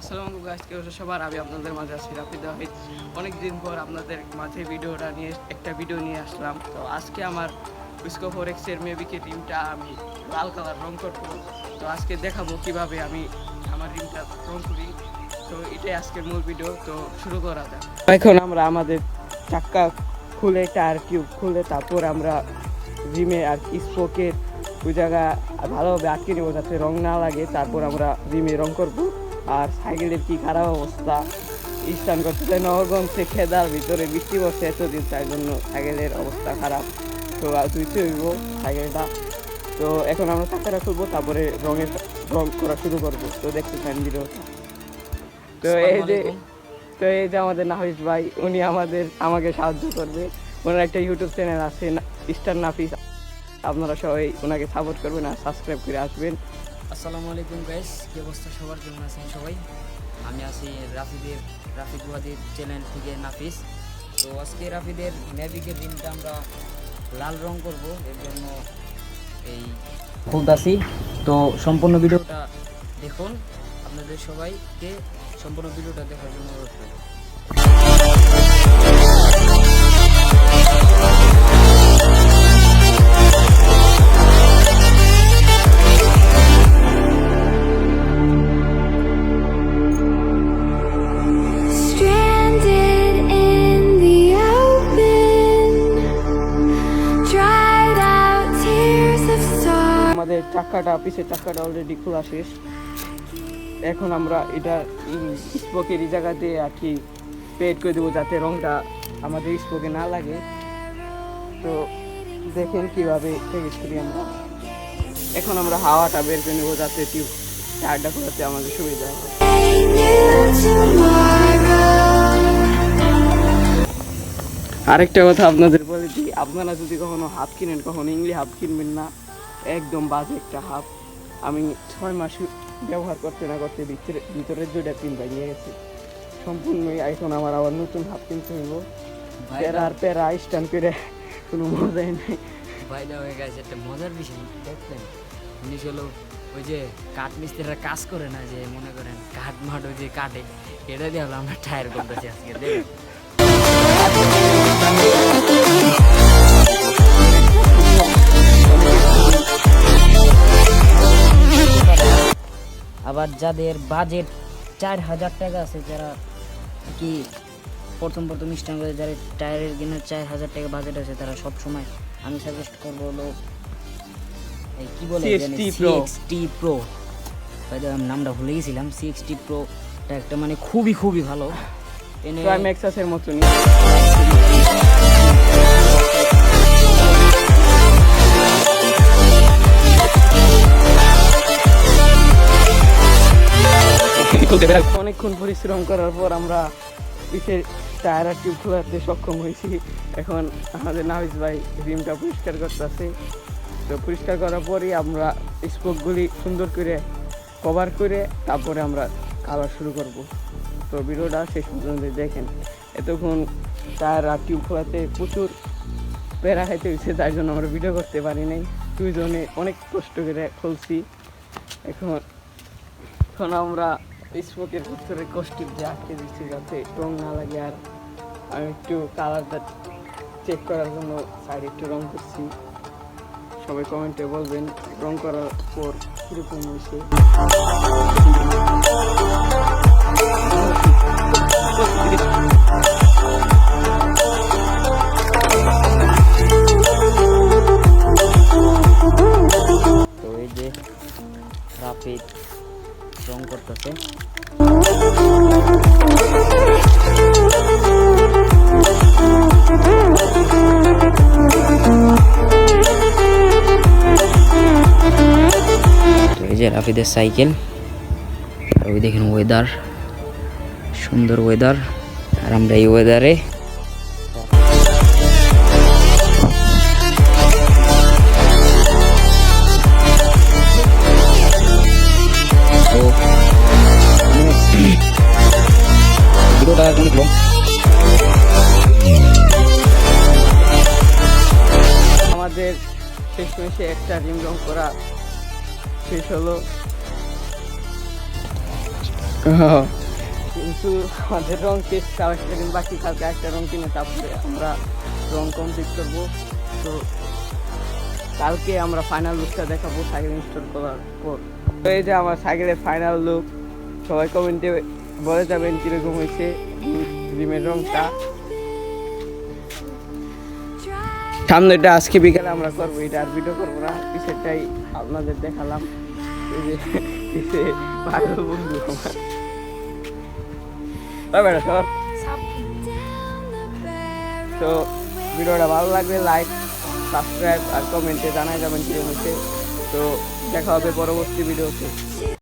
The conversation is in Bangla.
আসসালামু আলাইকুম আজকে সবার, আমি আপনাদের মাঝে আছি রাফিদ ওয়াহিদ অনেক দিন পর আপনাদের মাঝে ভিডিওটা নিয়ে, একটা ভিডিও নিয়ে আসলাম। তো আজকে আমার উইসকো ফোর এক্সের মেবিকে টিমটা আমি লাল কালার রং করব। তো আজকে দেখাবো কীভাবে আমি আমার রিমটা রং করি। তো এটাই আজকের মূল ভিডিও। তো শুরু করা যাক। এখন আমরা আমাদের চাক্কা খুলে টায়ার টিউব খুলে তারপর আমরা রিমে আর স্পোকের ওই জায়গা ভালোভাবে আটকে নেব যাতে রং না লাগে। তারপর আমরা রিমে রং করব। আর সাইকেলের কি খারাপ অবস্থা? স্টান করতে চাই নবগঞ্জ থেকে খেদার ভিতরে বৃষ্টি পড়ছে এতদিন তাই জন্য সাইকেলের অবস্থা খারাপ। তো আর ধুইতে হইব সাইকেলটা? তো এখন আমরা চাকাটা খুলবো তারপরে রঙের রং করা শুরু করব। তো দেখতে চান ভিডিওটা। তো এই যে তো এই যে আমাদের নাহিস ভাই উনি আমাদের আমাকে সাহায্য করবে। ওনার একটা ইউটিউব চ্যানেল আছে স্টার নাফিস। আপনারা সবাই ওনাকে সাপোর্ট করবেন আর সাবস্ক্রাইব করে আসবেন। আসসালামু আলাইকুম গাইস কি অবস্থা সবার? কেমন আছেন সবাই? আমি আছি রাফিদের, রাফিদ ওয়াদির চ্যানেল থেকে নাফিস। তো আজকে রাফিদের ম্যাভিকের দিনটা আমরা লাল রং করব, এর জন্য এই খুলতাছি তো সম্পূর্ণ ভিডিওটা দেখুন, আপনাদের সবাইকে সম্পূর্ণ ভিডিওটা দেখার জন্য অনুরোধ করব আমাদের চাক্কাটা পিছের চাক্কাটা অলরেডি খোলা শেষ। এখন আমরা এটা স্পোকের এই জায়গাতে আর কি পেড করে দেবো যাতে রংটা আমাদের স্পোকে না লাগে। তো দেখেন কীভাবে পেজ করি আমরা। এখন আমরা হাওয়াটা বের করে নেব যাতে টিউব টায়ারটা খোলাতে আমাদের সুবিধা হয়. আরেকটা কথা আপনাদের বলে দিই, আপনারা যদি কখনো হাফ কিনেন, কখনো ইংলি হাফ কিনবেন না। একদম বাজে একটা হাফ। আমি ছয় মাস ব্যবহার করতে না করতে ভিতরে ভিতরের দুইটা পিন ভেঙে গেছে। সম্পূর্ণ এখন আমার আবার নতুন হাফ কিনতে হইব। প্যারা আর প্যারা স্ট্যান্ড করে কোনো মজাই নেই। বাইদা হয়ে গেছে একটা মজার বিষয় দেখলেন? উনি হলো ওই যে কাঠ মিস্ত্রিরা কাজ করে না যে মনে করেন কাঠ মাঠ ওই যে কাটে এটা দিয়ে হলো আমরা টায়ার করতেছি আজকে দেখুন আবার যাদের বাজেট চার হাজার টাকা আছে যারা কি প্রথম প্রথম করে যারা টায়ারের কিনে চার হাজার টাকা বাজেট আছে তারা সব সময় আমি সাজেস্ট করব হলো এই কি বলে। সিক্সটি প্রো আমি নামটা ভুলে গেছিলাম। সিক্সটি প্রোটা একটা মানে খুবই খুবই ভালো। এনে প্রাইম এক্সাসের মতনই। অনেকক্ষণ পরিশ্রম করার পর আমরা পিছের টায়ার আর টিউব খোলাতে সক্ষম হয়েছি। এখন আমাদের নাহিস ভাই রিমটা পরিষ্কার করতেছে। তো পরিষ্কার করার পরই আমরা স্পোকগুলি সুন্দর করে কভার করে তারপরে আমরা কালার শুরু করব। তো ভিডিওটা শেষ পর্যন্ত দেখেন। এতক্ষণ টায়ার আর টিউব খোলাতে প্রচুর প্যারা খাইতে হয়েছে, তার জন্য আমরা ভিডিও করতে পারি নাই। দুইজনে অনেক কষ্ট করে খুলছি। এখন এখন আমরা স্পোকের ভিতরে কষ্ট দিয়ে আটকে দিচ্ছে যাতে রং না লাগে আর আমি একটু কালারটা চেক করার জন্য সাইডে একটু রং করছি। সবাই কমেন্টে বলবেন, রং করার পর কীরকম হয়েছে? তো রাফিদের সাইকেল, আর ওই দেখেন ওয়েদার সুন্দর ওয়েদার আর আমরা এই ওয়েদারে আমাদের শেষ মেশে একটা রিম রং করা শেষ হলো। কিন্তু আমাদের রং টেস্ট কালারটা কিন্তু বাকি কালকে একটা রং কিনে তারপরে আমরা রং কমপ্লিট করব। তো কালকে আমরা ফাইনাল লুকটা দেখাবো সাইকেল ইনস্টল করার পর। তো এই যে আমার সাইকেলের ফাইনাল লুক সবাই কমেন্টে বলে যাবেন কীরকম হয়েছে রিমের রংটা। সামনেটা আজকে বিকালে আমরা করব, এটা আর ভিডিও করব না। পিছেরটাই আপনাদের দেখালাম। তো ভিডিওটা ভালো লাগলে লাইক সাবস্ক্রাইব আর কমেন্টে জানাই যাবেন কি হয়েছে তো দেখা হবে পরবর্তী ভিডিওতে